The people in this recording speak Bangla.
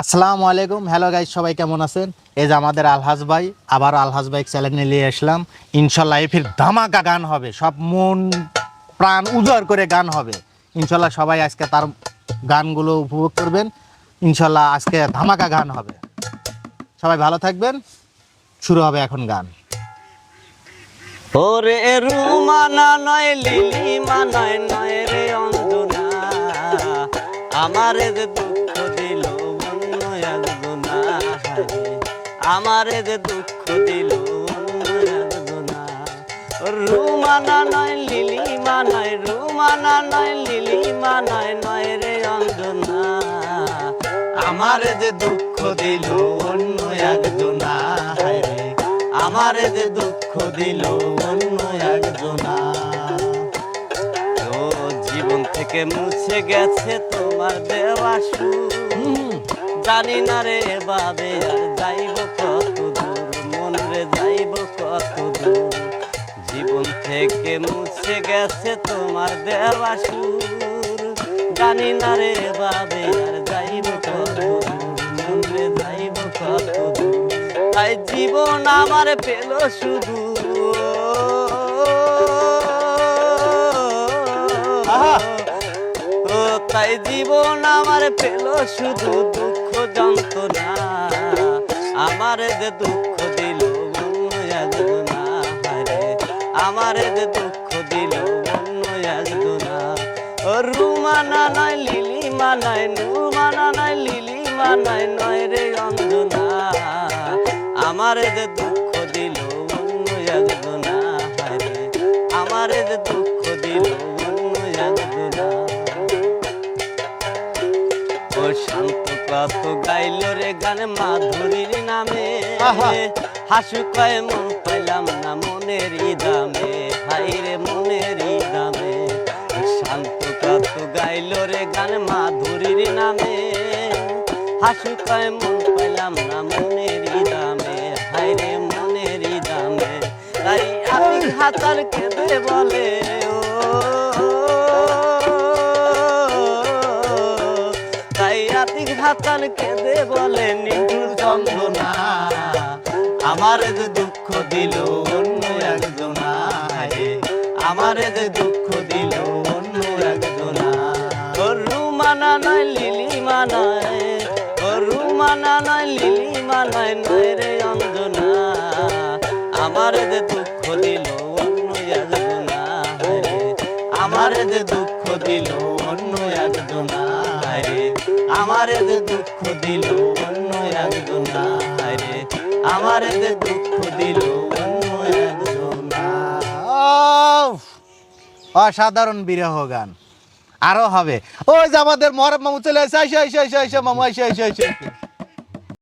আসসালামু আলাইকুম। হ্যালো গাইজ সবাই কেমন আছেন? এই যে আমাদের আলহাজ ভাই, আবার আলহাজ ভাই চ্যানেলে নিয়ে আসলাম। ইনশাল্লাহ এই ফির ধামাকা গান হবে। সব মন, প্রাণ উজাড় করে গান হবে। ইনশাল্লাহ সবাই আজকে তার গানগুলো উপভোগ করবেন। ইনশাল্লাহ আজকে ধামাকা গান হবে। সবাই ভালো থাকবেন। শুরু হবে এখন গান। ওরে রুমানা নয় লিলিমা নয় নয় রে আমারে আমারে যে দুঃখ দিল রুমানা নয় লিলিমা নয় রুমানা নয় লিলিমা নয় নয় রে অঞ্জনা। আমারে যে দুঃখ দিল অন্য একজনা আমারে যে দুঃখ দিল অন্য একজনা। তো জীবন থেকে মুছে গেছে তোমার দেওয়া জানি না রে বাবে আর থেকে মুছে গেছে তোমার দেওয়া সুর। জানি না রে বাবে আর যাইব কত রে যাইব কত তাই জীবন আমার পেল শুধু। ও তাই জীবন আমার পেল শুধু দুঃখ যন্ত্রণা। আমার যে দুঃখ রুমানা নয় লিলিমা নয় রুমানা নয় লিলিমা নয় নয় রে অঞ্জনা আমার যে দুঃখ দিল অন্য একজনা আমার যে দুঃখ দিল অন্য একজনা। ও শান্ত কত গাইল রে গান মাধুরীর নামে। হাসু কয় মন পাইলাম না মনের হাসু মন পাইলাম না মনের দামে হাই রে মনের দামে তাই আমি হাতার কেঁদে বলে, ও, তাই রাতি হাতার কেঁদে বলে, নিঠুর যন্ত্রণা, আমার যে দুঃখ দিল অন্য একজনা আমার যে দুঃখ নয় লিলিমা নয় নয় রে অঞ্জনা আমার যে দুঃখ দিল, অন্য একজনা। আমার যে দুঃখ দিল, অন্য একজনা। রে, আমার যে দুঃখ দিল, অন্য একজনা। রে, আমার যে দুঃখ দিল, অন্য একজনা! অসাধারণ বিরহ গান। আরও হবে। ওই যে আমাদের মহরম মামু চলে আসে, আইসে আইসে আইসে আইসে, মামু, আইসে আইসে আইসে।